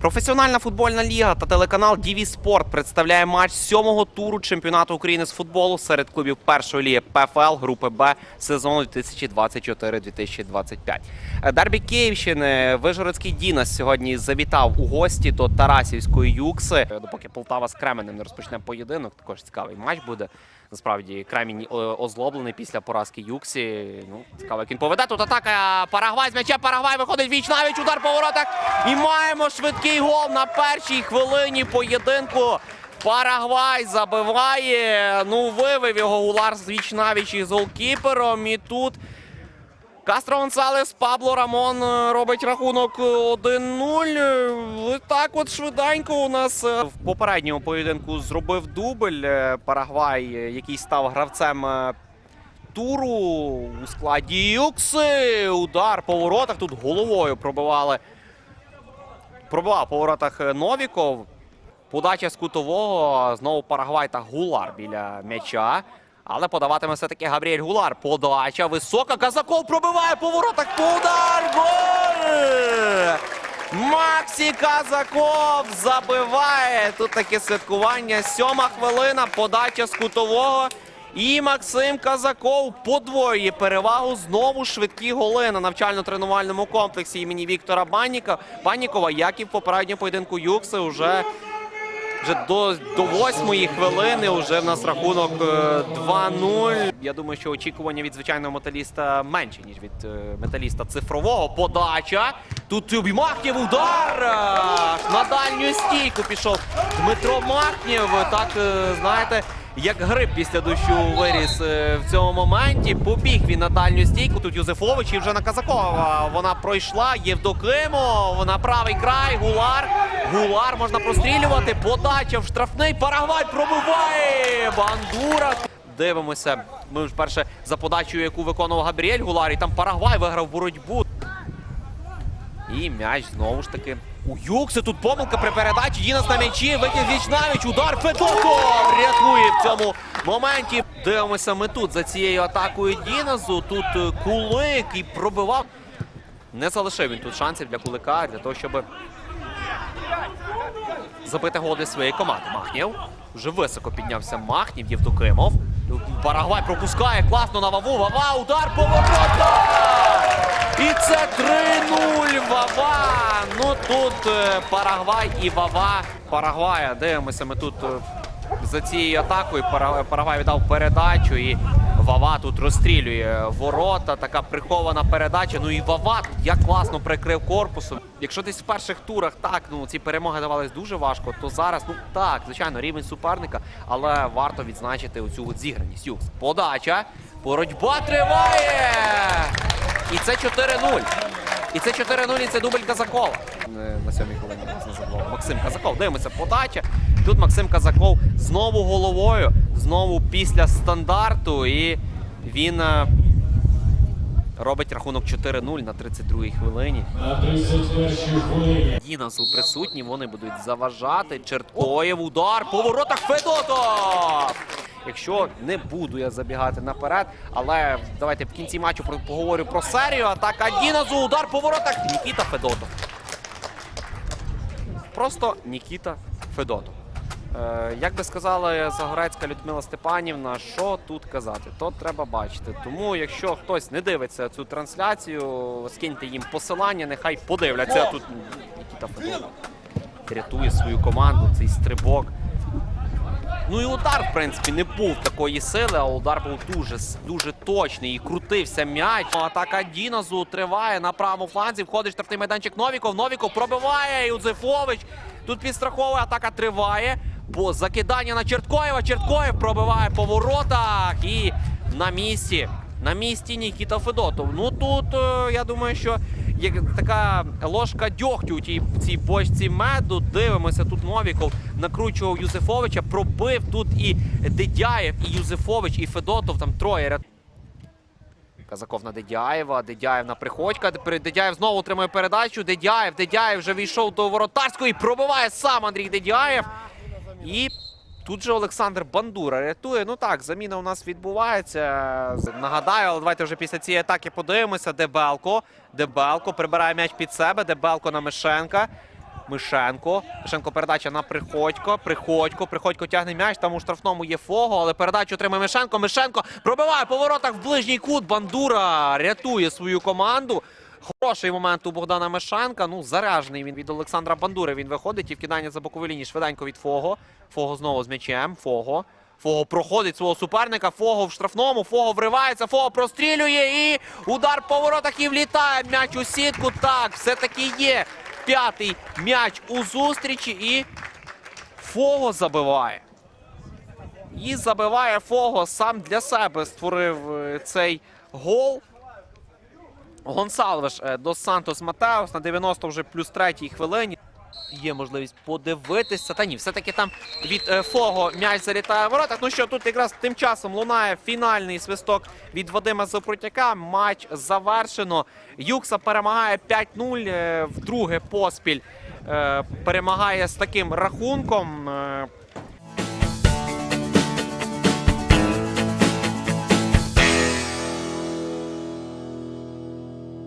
Професіональна футбольна ліга та телеканал DV Спорт представляє матч сьомого туру чемпіонату України з футболу серед клубів першої ліги ПФЛ групи Б сезону 2024-2025. Е, Дербі Київщини Вижгородський Дінас сьогодні завітав у гості до Тарасівської Юкси. Допоки Полтава з Кременем не розпочне поєдинок, також цікавий матч буде. Насправді Кремінь е, озлоблений після поразки Юксі. Ну, цікаво, як він поведе. Тут атака Парагвай з м'яча. Парагвай виходить віч навіч, удар по воротах. І маємо швидкий гол на першій хвилині поєдинку. Парагвай забиває. Ну, вивив його Гулар з віч навіч із голкіпером. І тут Кастро Гонсалес, Пабло Рамон е, робить рахунок е, 1-0. Е, Так от швиденько у нас е, в попередньому поєдинку зробив дубль е, Парагвай, е, який став гравцем е, туру у складі Юкси. Удар по воротах. Тут головою пробивали. Пробивав по воротах е, Новіков. Подача з кутового. Знову Парагвай та Гулар біля м'яча. Але подаватиме все-таки Габріель Гулар. Подача висока. Казаков пробиває по воротах. Удар! Гол! Максі Казаков забиває. Тут таке святкування. Сьома хвилина. Подача з кутового. І Максим Казаков подвоює перевагу. Знову швидкі голи на навчально-тренувальному комплексі імені Віктора Банніка. Баннікова, як і в попередньому поєдинку Юкси, вже вже до, до восьмої хвилини вже в нас рахунок е, 2-0. Я думаю, що очікування від звичайного металіста менше, ніж від е, металіста цифрового. Подача. Тут Махнєв удар! На дальню стійку пішов Дмитро Махнєв. Так, е, знаєте, як гриб після дощу виріс е, в цьому моменті. Побіг він на дальню стійку. Тут Юзефович і вже на Казакова. Вона пройшла. Євдокимов. На правий край. Гулар. Гулар можна прострілювати. Подача в штрафний. Парагвай пробиває. Бандура. Дивимося. Ми ж перше за подачею, яку виконував Габріель Гулар. І там Парагвай виграв боротьбу. І м'яч знову ж таки. У Юкси тут помилка при передачі. Дінас на м'ячі. Витяг Вічнавіч. Удар Федотов рятує в цьому моменті. Дивимося ми тут за цією атакою Діназу. Тут е, Кулик і пробивав. Не залишив він тут шансів для Кулика для того, щоб забити гол своєї команди. Махнєв. Вже високо піднявся Махнів, Євдокимов. Парагвай пропускає класно на Ваву. Вава, удар по воротах! І це 3-0 Вава. Ну тут е, Парагвай і Вава. Парагвая. Дивимося, ми тут е, за цією атакою. Пара- Парагвай віддав передачу і Вава тут розстрілює ворота. Така прихована передача. Ну і Вава як класно прикрив корпусом. Якщо десь в перших турах так, ну ці перемоги давались дуже важко, то зараз, ну так, звичайно, рівень суперника, але варто відзначити оцю от зіграність. Подача. Боротьба триває. І це 4-0. І це 4-0, і це дубль Казакова. На сьомій хвилині нас забував. Максим Казаков. Дивимося, подача. Тут Максим Казаков знову головою, знову після стандарту. І він е, робить рахунок 4-0 на 32-й хвилині. На 31-й хвилині. Дінасу присутні, вони будуть заважати. Черткоєв, удар, по воротах Федотов! Якщо не буду я забігати наперед, але давайте в кінці матчу поговорю про серію. Атака Діназу, удар по воротах. Нікіта Федотов. Просто Нікіта Федотов. Е, як би сказала Загорецька Людмила Степанівна, що тут казати, то треба бачити. Тому, якщо хтось не дивиться цю трансляцію, скиньте їм посилання, нехай подивляться. Тут Нікіта Федотов рятує свою команду, цей стрибок. Ну і удар, в принципі, не був такої сили, а удар був дуже дуже точний і крутився м'яч. Атака Діназу триває на правому фланзі. Входить штрафний майданчик Новіков. Новіков пробиває Юзефович. Тут підстраховує, атака триває. Бо закидання на Черткоєва. Черткоєв пробиває по воротах. І на місці. На місці Нікіта Федотов. Ну тут е, я думаю, що як така ложка дьогтю у тій цій бочці меду. Дивимося, тут Новіков накручував Юзефовича, пробив тут і Дедяєв, і Юзефович, і Федотов. Там троє ряд. Казаков на Дедяєва, Дедяєв на Приходька. Дедяєв знову отримує передачу. Дедяєв, Дедяєв вже війшов до воротарського і пробиває сам Андрій Дедяєв. І тут же Олександр Бандура рятує. Ну так, заміна у нас відбувається. Нагадаю, але давайте вже після цієї атаки подивимося. Дебелко. Дебелко прибирає м'яч під себе. Дебелко на Мишенка. Мишенко. Мишенко передача на Приходько. Приходько. Приходько тягне м'яч. Там у штрафному є Фого, але передачу отримає Мишенко. Мишенко пробиває по воротах в ближній кут. Бандура рятує свою команду. Хороший момент у Богдана Мишенка. Ну, заряжений він від Олександра Бандури. Він виходить і вкидання за бокову лінію швиденько від Фого. Фого знову з м'ячем. Фого. Фого проходить свого суперника. Фого в штрафному. Фого вривається. Фого прострілює і удар по воротах і влітає м'яч у сітку. Так, все-таки є. П'ятий м'яч у зустрічі і Фого забиває. І забиває Фого. Сам для себе створив е, цей гол. Гонсалвеш до Сантос Матеос на 90 вже плюс третій хвилині. Є можливість подивитися. Та ні, все-таки там від е, Фого м'яч залітає в воротах. Ну що, тут якраз тим часом лунає фінальний свисток від Вадима Запрутяка. Матч завершено. Юкса перемагає 5-0. е, Вдруге поспіль е, перемагає з таким рахунком.